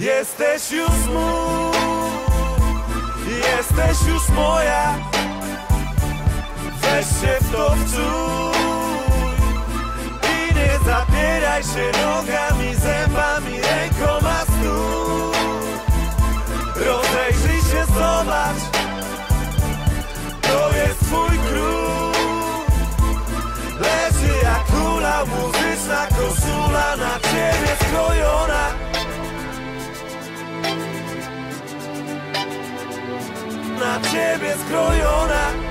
Jesteś już mój, jesteś już moja. Weź się w to wczuj I nie zapieraj się nogami, zębami, rękoma Na ciebie skrojona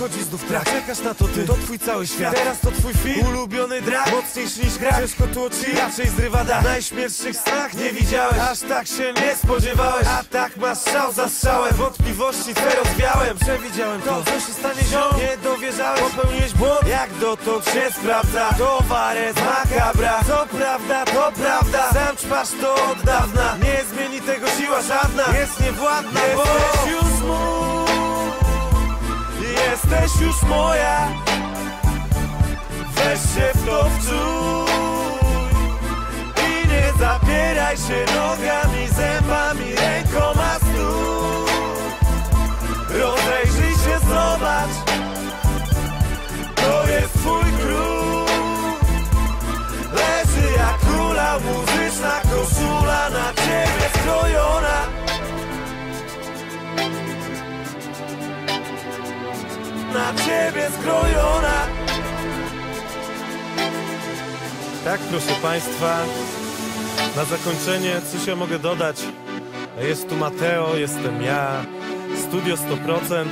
Wychodzi znów trak, czekasz na to ty. To twój cały świat, teraz to twój film. Ulubiony drag, mocniejszy niż gra. Ciężko tu oczy, raczej zrywa dach Najśmielszych snach nie widziałeś. Aż tak się nie spodziewałeś. A tak masz strzał za strzałem. Wątpliwości twe rozwiałem. Przewidziałem to, co się stanie ziom? Nie dowierzałeś, popełniłeś błąd? Jak dotąd się sprawdza? Towarez makabra. Co prawda, to prawda. Sam ćpasz to od dawna. Nie zmieni tego siła żadna. Jest niewładna, bo już mój Jesteś już moja. Weź się w to wczuj I nie zapieraj się nogami, na ciebie skrojona Tak, proszę Państwa, na zakończenie coś ja mogę dodać. Jest tu Mateo, jestem ja, Studio 100%,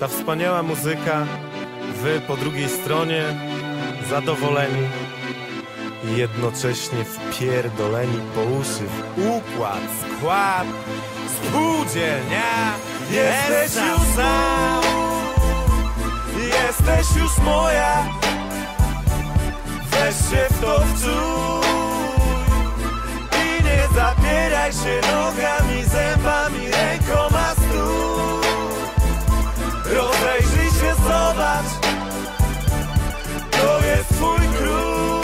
ta wspaniała muzyka, Wy po drugiej stronie, zadowoleni i jednocześnie wpierdoleni po uszy w układ, skład, spółdzielnia, jesteś już sam. Jesteś już moja. Weź się w to wczuj. I nie zapieraj się nogami, zębami, rękoma stój. Rozejrzyj się, zobacz. To jest twój król.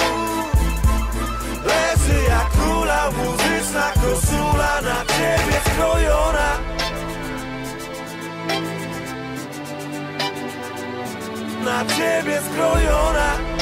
Leży jak kula muzyczna koszula na ciebie skrojona na ciebie skrojona